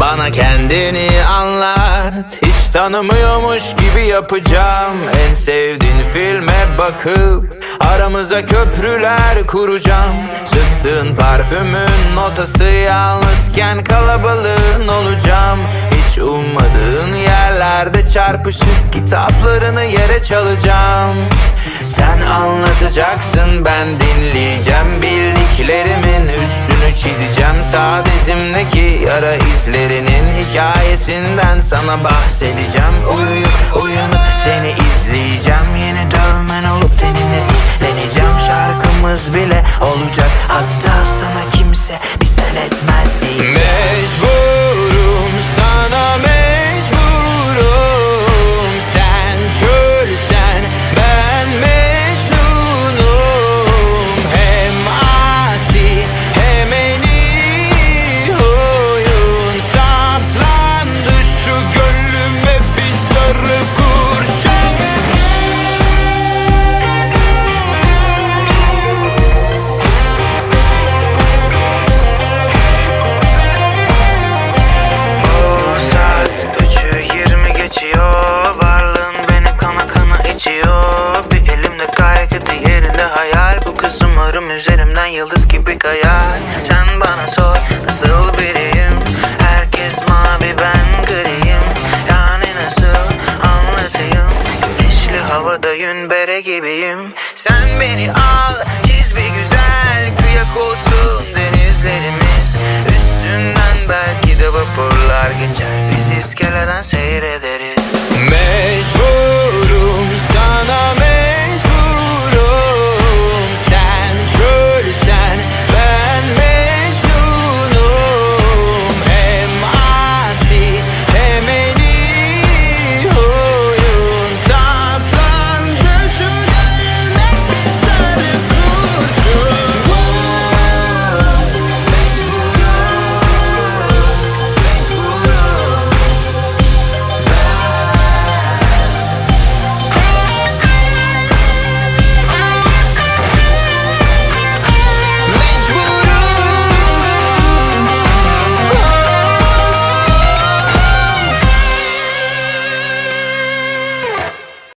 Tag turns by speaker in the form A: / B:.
A: Bana kendini anlat. Hiç tanımıyormuş gibi yapacağım. En sevdiğin filme bakıp Aramıza köprüler kuracağım. Sıktığın parfümün notası Yalnızken kalabalığın çarpışıp Kitaplarını yere çalacağım. Sen anlatacaksın ben dinleyeceğim. Bildiklerimin üstünü çizeceğim. Sağ dizimdeki yara izlerinin hikayesinden sana bahsedeceğim. Uyuyup uyanıp seni izleyeceğim. Yeni dövmen olup seninle işleneceğim. Şarkımız bile olacak. Hatta sana kimse bir sen etmez değil kaygı diğerinde hayal. Bu kız umarım üzerimden yıldız gibi kayar. Sen bana sor nasıl biriyim? Herkes mavi ben griyim. Yani nasıl anlatayım? Güneşli havada yün bere gibiyim. Sen beni al çiz bir güzel. Kıyak olsun denizlerimiz. Üstünden belki de vapurlar geçer. Biz iskeleden seyrederiz